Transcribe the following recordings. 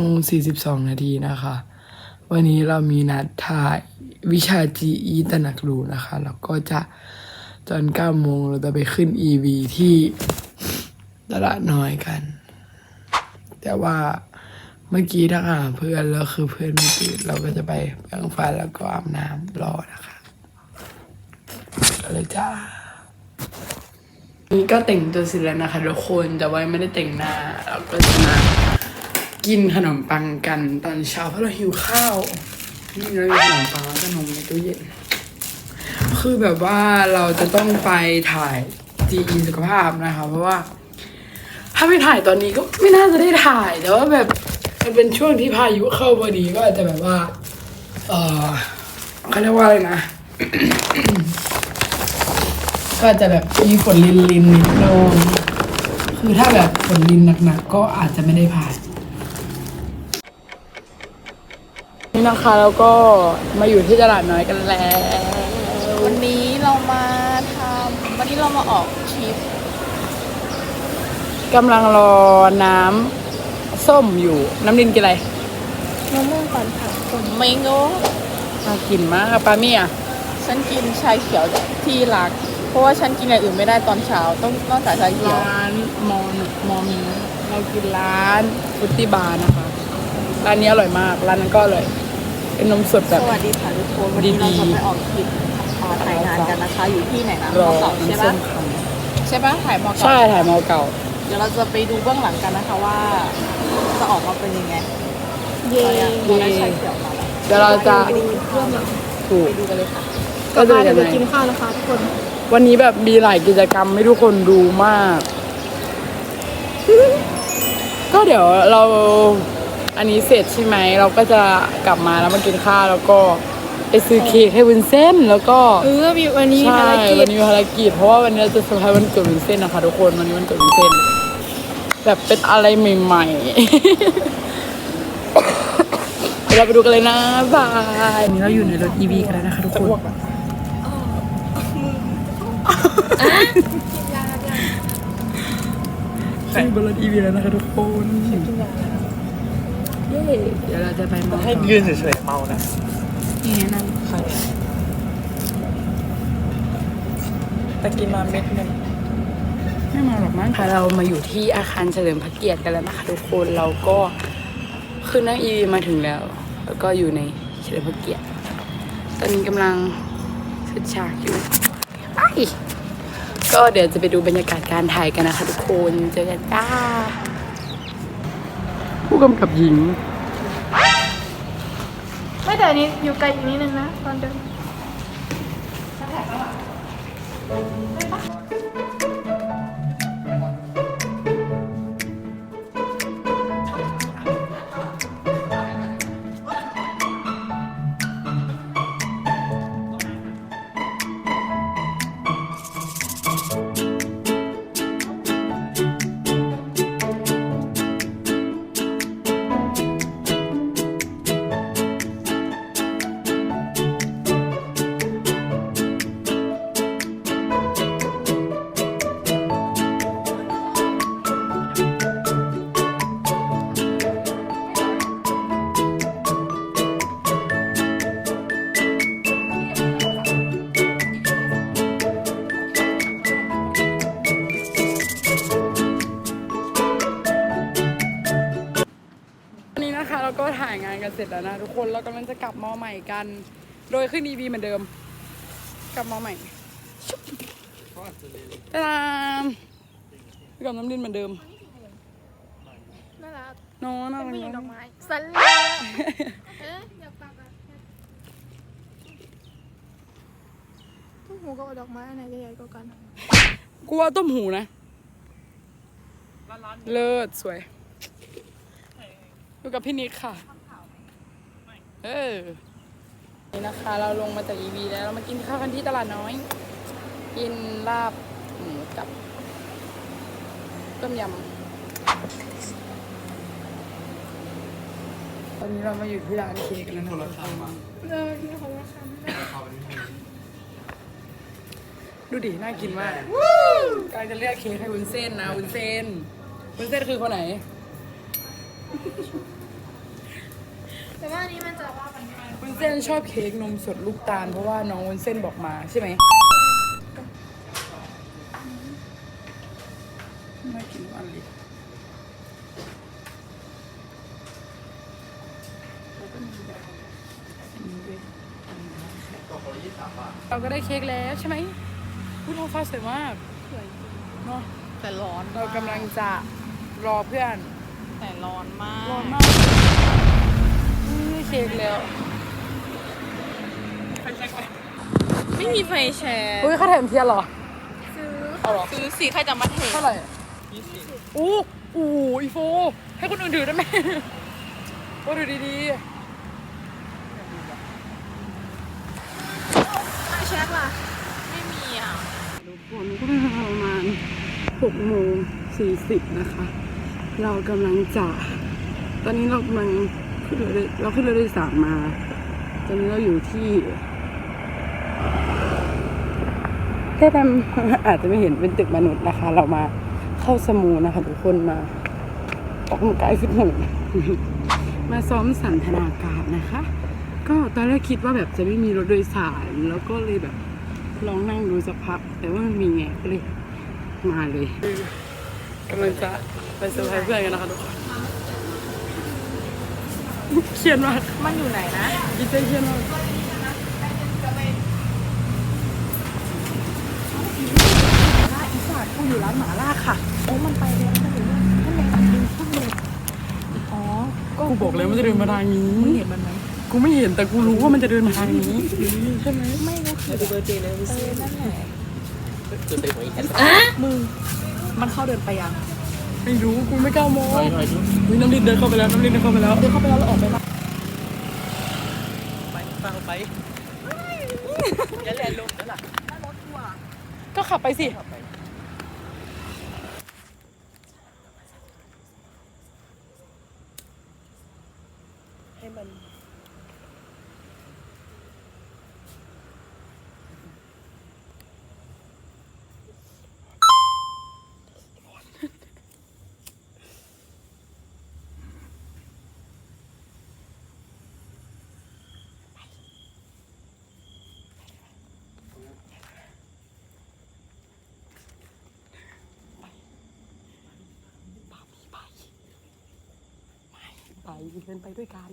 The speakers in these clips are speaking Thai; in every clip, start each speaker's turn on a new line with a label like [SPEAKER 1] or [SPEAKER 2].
[SPEAKER 1] โมงสี่สิบสองนาทีนะคะ วันนี้เรามีนัดถ่ายวิชา GE ตระหนักรู้นะคะ แล้วก็จะตอนเก้าโมงเราจะไปขึ้น EV ที่ตลาดน้อยกัน แต่ว่าเมื่อกี้ถ้าหาเพื่อนแล้วคือเพื่อนไม่ตื่นเราก็จะไปแปรงฟันแล้วก็อาบน้ำรอนะคะก็เลยจ้านี่ก็แต่งตัวเสร็จแล้วนะคะทุกคนแต่ว่าไม่ได้แต่งหน้าเราก็จะมา กินขนมปังกันตอนเช้าเพราะเราหิวข้าวนี่เรามีขนมปังแล้วก็นมในตู้เย็น คือแบบว่าเราจะต้องไปถ่ายจีอีสุขภาพนะคะ เพราะว่า ถ้าไม่ถ่ายตอนนี้ก็ไม่น่าจะได้ถ่ายแต่ว่าแบบมันเป็นช่วงที่พายุเข้าพอดีก็อาจจะแบบว่า เออเขาเรียกว่าอะไรนะก็จะแบบมีฝนลินลินนิดนึงคือถ้าแบบฝนลินหนักๆก็อาจจะไม่ได้ผ่าน นี่นะคะแล้วก็มาอยู่ที่ตลาดน้อยกันแล้ว
[SPEAKER 2] วันนี้เรามาทำวันนี้เรามาออกทริป
[SPEAKER 1] กำลังรอน้ำส้มอยู่น้ำดินกินอะไร
[SPEAKER 2] มะม่วงปั่นผักผมไม่โง่
[SPEAKER 1] น่ากินมากปลาเมี่ย
[SPEAKER 2] ฉันกินชาเขียวที่รัก เพราะว่าฉันกินอย่างอื่นไม่ได้ตอนเช้า ต้องนอกจากชาเขียว
[SPEAKER 1] ร้านมอนมอมีเรากินร้านฟุตตี้บาร์นะคะร้านนี้อร่อยมาก ร้านนั้นก็อร่อย เป็นนมสดแบ
[SPEAKER 2] ส
[SPEAKER 1] บ
[SPEAKER 2] วัสดีค่ะทุกคนวันนี้
[SPEAKER 1] ดี
[SPEAKER 2] เรา
[SPEAKER 1] ๆ
[SPEAKER 2] จะไปออกทริปอ่าถ่ายงานกันนะคะ อยู่ที่ไหนนะ
[SPEAKER 1] รอ
[SPEAKER 2] มอเก่าใช่
[SPEAKER 1] น้ำส้
[SPEAKER 2] ปะ
[SPEAKER 1] มค
[SPEAKER 2] ใช่ปะถ่ายมอำเก่า
[SPEAKER 1] ใช่ถ่ายมอเก่า
[SPEAKER 2] เดี๋ยวเราจะไปดูเบื้องหลังกันนะคะว่า จะออกมาเป็นยังไง
[SPEAKER 3] เย่
[SPEAKER 2] ตอนนี้เราได้ชาเขียวมาแล้ว
[SPEAKER 1] เดี๋ยวเราจะ
[SPEAKER 2] ไปดูเบื้องหลัง
[SPEAKER 1] ถูก
[SPEAKER 2] ไปดูกันเลยค่ะ
[SPEAKER 1] ก็จะ
[SPEAKER 3] เดี๋
[SPEAKER 1] ยั
[SPEAKER 3] ยว
[SPEAKER 1] ง
[SPEAKER 3] ไป
[SPEAKER 1] ไง
[SPEAKER 3] กินข้าวนะคะทุกคน
[SPEAKER 1] วันนี้แบบมีหลายกิจกรรมให้ทุกคนดูมาก ก็เดี๋ยวเรา อันนี้เสร็จใช่ไหมเราก็จะกลับมาแล้วมากินข้าวแล้วก็ไปซื้อเค้กให้วุ้นเส้นแล้วก็
[SPEAKER 3] เออมีวันนี้มี
[SPEAKER 1] ใช่
[SPEAKER 3] ภารกิ
[SPEAKER 1] วั
[SPEAKER 3] จ
[SPEAKER 1] นนี้มีภารกิจเพราะว่าวันนี้เราจะเซอร์ไพรส์วันเกิดวุ้นเส้นนะคะทุกคนวันนี้วันเกิดวุ้นเส้น แบบเป็นอะไรใหม่ๆ เดี๋ยวเราไปดูกันเลยนะบายนี่เราอยู่ในรถ EV กันแล้วนะคะทุกคน ขึ้นบนรถ EV แล้วนะคะทุกคน เย้เดี๋ยวเราจะไปมอ
[SPEAKER 4] ให้
[SPEAKER 1] ต่อ
[SPEAKER 4] ยืนเฉยๆเมานะ
[SPEAKER 1] นี่ไงนั่น
[SPEAKER 4] ใครแต่กินมาเม็ดหนึง
[SPEAKER 1] ไม่มาหรอกมั้งค่ะเรามาอยู่ที่อาคารเฉลิมพระเกียรติกันแล้วนะคะทุกคนเราก็ขึ้นนั่ง EV มาถึงแล้ว แล้วก็อยู่ในเฉลิมพระเกียรติตอนนี้กำลังเซตฉากอยู่ไปก็เดี๋ยวจะไปดูบรรยากาศการถ่ายกันนะคะทุกคนเจอกันจ้าผู้ กำกับหญิง
[SPEAKER 3] ไม่แต่อันนี้อยู่ไกลอีกนิดนึงนะ ตอนเดิน
[SPEAKER 1] วัน ร็จแล้วนะทุกคนเรากำลังจะกลับมอใหม่กัน โดยขึ้น EV เหมือนเดิม กลับมอใหม่ตามกับน้ำดินเหมือนเดิม
[SPEAKER 3] น่ารัก
[SPEAKER 1] นอนน่า
[SPEAKER 3] เป็น
[SPEAKER 1] รั
[SPEAKER 3] ผู้หญิงด
[SPEAKER 1] ก
[SPEAKER 3] อกไม้สันเลเอ๊ะอยากปักอะทุกหูกับดอกไม้อันไหนใหญ่กว่ากัน
[SPEAKER 1] กูว่าต้มหูนะ เลิศสวยอยู่กับพี่นิกค่ะ เออ นี่นะคะ เราลงมาจาก EV แล้วเรามากินข้าวกันที่ตลาดน้อย กินลาบหมูกับต้มยำตอนนี้เรามาอยู่ที่ร้านเค้กแล้วนะคะ
[SPEAKER 3] เออที่เขาว่าค
[SPEAKER 1] ดูดิ น่ากินมากกำลังจะเลือกเค้กให้วุ้นเส้นนะวุ้นเส้นวุ้นเส้นคือคนไหน
[SPEAKER 3] แต่ว่าอันนี้มันจะ
[SPEAKER 1] วุ้นเส้นชอบเค้กนมสดลูกตาลเพราะว่าน้องวุ้นเส้นบอกมาใช่ไหมไม่กินอันเล็กเราก็ได้เค้กแล้วใช่ไหมพูดท้องฟ้าสวยมากเนาะ
[SPEAKER 2] แต่ร้อน
[SPEAKER 1] เรากำลังจะรอเพื่อน
[SPEAKER 2] แต่ร้อนมาก
[SPEAKER 1] ร้อนมาก นี่เค้กแล้ว
[SPEAKER 2] ไม่มีไฟแชร์
[SPEAKER 1] เฮ้ยเขาแถมเทียนเหรอ เอาเหรอ
[SPEAKER 2] ซื้อสิใครจะมาเท
[SPEAKER 1] เท่าไหร่อู้อู้อีโฟ ให้คนอื่นถือได้ไหมโอ้ดูดี
[SPEAKER 3] ไอแช็คล่ะ
[SPEAKER 2] ไม่มีอะ
[SPEAKER 1] ๆทุกคนก็เป็นเวลาประมาณ6โมง40 นะคะ เรากำลังจะ ตอนนี้เรากำลัง ขึ้นเรือโดยเราขึ้นเรือโดยสารมาตอนนี้เราอยู่ที่แค่ทำอาจจะไม่เห็นเป็นตึกมนุษย์นะคะ เรามาเข้าสมูนะคะทุกคนมาออกกำลังกายฟิตหุ่นมาซ้อมสันทนาการนะคะ ก็ตอนแรกคิดว่าแบบจะไม่มีรถโดยสารแล้วก็เลยแบบลองนั่งดูสักพัก แต่ว่ามันมีไงก็เลยมาเลยกำลังจะไปเซอร์ไพรส์เพื่อนกันนะคะทุกคน เครียดมาก
[SPEAKER 2] มันอยู่ไหนนะ
[SPEAKER 1] ดีใจเครียดมากอีสานกูอยู่ร้านหมาล่าค่ะ
[SPEAKER 2] โอ้มันไปแล้วมันอยู่นั่นไงอันนี้ข้างบนอ๋อก็
[SPEAKER 1] กูบอกแล้วมันจะเดินมาทางนี้
[SPEAKER 2] มึงเห็นมันไหม
[SPEAKER 1] กูไม่เห็นแต่กูรู้ว่ามันจะเดินมาทางนี้ใช่ไหม
[SPEAKER 2] ไม่ก็คือแบบเบอร์เจเลยเออนั่นแหละ
[SPEAKER 4] จุดเต็มอีก
[SPEAKER 2] มึงมันเข้าเดินไปยัง
[SPEAKER 1] ไม่รู้กูไม่กล้ามองอุ๊ยน้ำลินเดินเข้าไปแล้วน้ำลินเดินเข้าไปแล้ว
[SPEAKER 2] เดินเข้าไปแล้วเราออกไปแล้ว
[SPEAKER 4] ไปฟังไปอย่าแลนลงนั่นแหละ
[SPEAKER 1] ก็ขับไปสิ
[SPEAKER 4] ให้มัน
[SPEAKER 1] ไปเดินไปด้วยกัน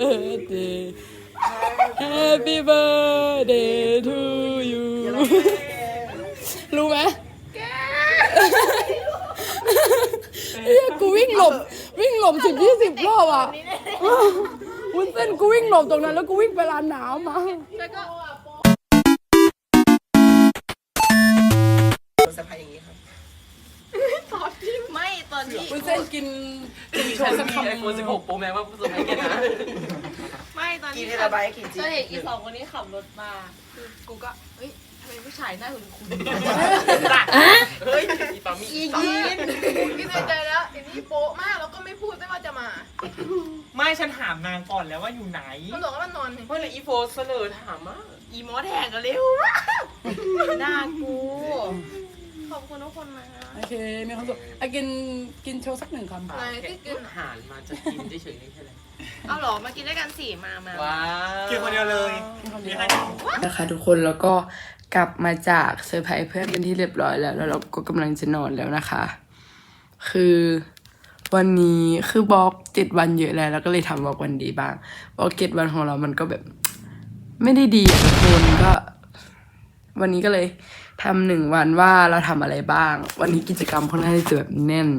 [SPEAKER 1] Happy birthday to you รู้ไหมเฮียกูวิ่งหลบวิ่งหลบสิบยี่สิบรอบอะวุ้นเส้นกูวิ่งหลบตรงนั้นแล้วกูวิ่งไปร้านหนาวมา
[SPEAKER 4] สะพายอย่างนี้ครับ
[SPEAKER 2] ไม่ตอนที่
[SPEAKER 1] วุ้นเส้นกินกินโชว์สักคำห
[SPEAKER 4] ไอ
[SPEAKER 1] นึ่ง
[SPEAKER 4] โฟน16 Pro Max ว่าผู้สมัยกันนะ
[SPEAKER 2] ไม่ ตอน
[SPEAKER 4] กี่
[SPEAKER 2] ที่
[SPEAKER 4] เทราไบต์กี่จี
[SPEAKER 2] ก็เห็นอีสองคนนี้ขับรถมาคือกูก็เฮ้ยทำไมผู้ชายหน้าคุณคุณ
[SPEAKER 4] เฮ้ยอีปามี
[SPEAKER 2] อียีน
[SPEAKER 3] คิดในใจแล้วอันนี้โป๊ะมากแล้วก็ไม่พูดไม่ว่าจะมา
[SPEAKER 5] ไม่ฉันถามนางก่อนแล้วว่าอยู่ไหน
[SPEAKER 3] มันบอกว่ามันนอนนี่
[SPEAKER 4] เฮ้ยแล้วอีโฟนเสนอถามอะ
[SPEAKER 2] อีมอสแหกกันเร็วหน้ากู ขอบคุณทุกคนนะ
[SPEAKER 1] โอเค มีความสุขอะกินกินโชว์สักหนึ่งคำ
[SPEAKER 3] ไหนที่กิน
[SPEAKER 4] อาหารมาจะกินเฉยๆนี่ใช่ไหม
[SPEAKER 2] เอาเหรอมากินด้วยกันสี่มามา
[SPEAKER 4] ว้าว
[SPEAKER 5] กินคนเดียวเลย
[SPEAKER 1] นะคะทุกคนแล้วก็กลับมาจากเซอร์ไพรส์เพื่อนเป็นที่เรียบร้อยแล้ว แล้วเราก็กำลังจะนอนแล้วนะคะ คือวันนี้คือบล็อกเจ็ดวันเยอะแล้ว แล้วก็เลยทำบล็อกวันดีบ้างบล็อกเจ็ดวันของเรามันก็แบบ ไม่ได้ดีอะทุกคนก็ วันนี้ก็เลย ทำหนึ่งวันว่าเราทำอะไรบ้าง วันนี้กิจกรรมค่อนข้างที่จะแบบแน่น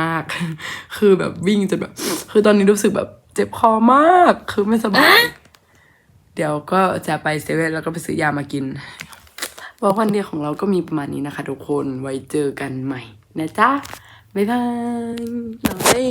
[SPEAKER 1] มาก ๆ คือแบบวิ่งจนแบบ คือตอนนี้รู้สึกแบบเจ็บคอมาก คือไม่สบายเดี๋ยวก็จะไปเซเว่นแล้วก็ไปซื้อยามากินบอกวันเดียวของเราก็มีประมาณนี้นะคะ ทุกคนไว้เจอกันใหม่นะจ๊ะบ๊ายบายน้องเต้